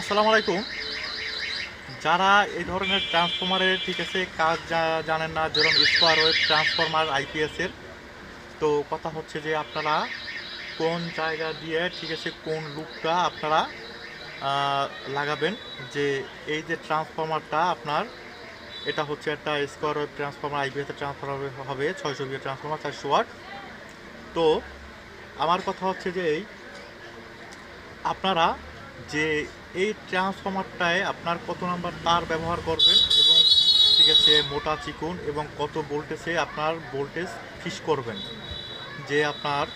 আসসালামু আলাইকুম। যারা এই ধরনের ট্রান্সফরমারের ঠিক আছে, কাজ জা- জানেন না, যেরকম স্কোয়ার ওয়েব ট্রান্সফরমার আইপিএসের তো কথা হচ্ছে যে আপনারা কোন জায়গা দিয়ে ঠিক আছে, কোন লুকটা আপনারা লাগাবেন, যে এই যে ট্রান্সফরমারটা আপনার, এটা হচ্ছে একটা স্কোয়ার ওয়েব ট্রান্সফরমার আইপিএসের ট্রান্সফরমার হবে, ছয়শো বিয়ে ট্রান্সফরমার চারশো ওয়াট তো আমার কথা হচ্ছে যে এই, আপনারা যে এই ট্রান্সফর্মারটায় আপনার কত নাম্বার তার ব্যবহার করবেন এবং ঠিক আছে, মোটা চিকুন এবং কত ভোল্টেজে আপনার ভোল্টেজ ফিস করবেন। যে আপনার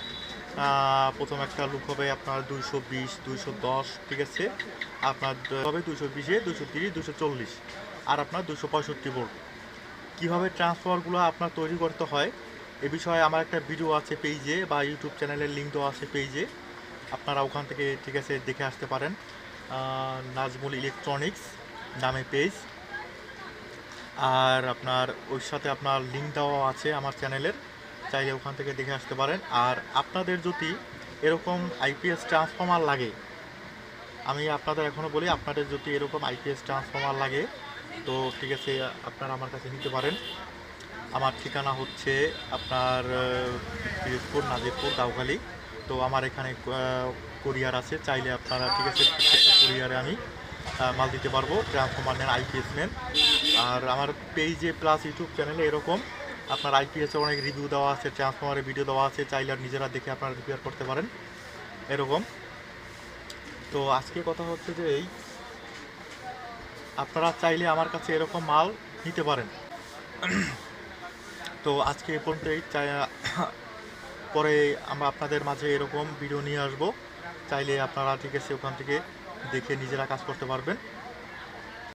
প্রথম একটা লুক হবে আপনার দুইশো বিশ, দুইশো দশ, ঠিক আছে? আপনার হবে দুইশো বিশে দুশো তিরিশ দুশো চল্লিশ আর আপনার দুশো পঁয়ষট্টি ভোল্ট কীভাবে ট্রান্সফর্মারগুলো আপনার তৈরি করতে হয়? এ বিষয়ে আমার একটা ভিডিও আছে পেজে বা ইউটিউব চ্যানেলের লিঙ্ক দেওয়া আছে পেজে আপনারা ওখান থেকে, ঠিক আছে, দেখে আসতে পারেন। নাজমুল ইলেকট্রনিক্স নামে পেজ। আর আপনার ওর সাথে আপনার লিঙ্ক দেওয়া আছে আমার চ্যানেলের, চাইলে ওখান থেকে দেখে আসতে পারেন। আর আপনাদের যদি এরকম আইপিএস ট্রান্সফর্মার লাগে, আমি আপনাদের এখনও বলি, আপনাদের যদি এরকম আইপিএস ট্রান্সফর্মার লাগে, তো ঠিক আছে, আপনারা আমার কাছে নিতে পারেন। আমার ঠিকানা হচ্ছে আপনার পিরোজপুর নাজিরপুর, গাউখালি। তো আমার এখানে কুরিয়ার আছে, চাইলে আপনারা, ঠিক আছে কুরিয়ারে আমি মাল দিতে পারব। ট্রান্সফর্মার নেন আইপিএস নেন। আর আমার পেজে প্লাস ইউটিউব চ্যানেলে এরকম। আপনার আইপিএস অনেক রিভিউ দেওয়া আছে ট্রান্সফর্মারের ভিডিও দেওয়া আছে। চাইলে নিজেরা দেখে আপনারা রিপেয়ার করতে পারেন। এরকম। তো আজকে কথা হচ্ছে যে এই, আপনারা চাইলে আমার কাছে এরকম মাল নিতে পারেন। তো আজকে এ পর্যন্তই। পরে আমরা আপনাদের মাঝে এরকম ভিডিও নিয়ে আসব। চাইলে আপনারা ঠিক আছে ওখান থেকে দেখে নিজেরা কাজ করতে পারবেন।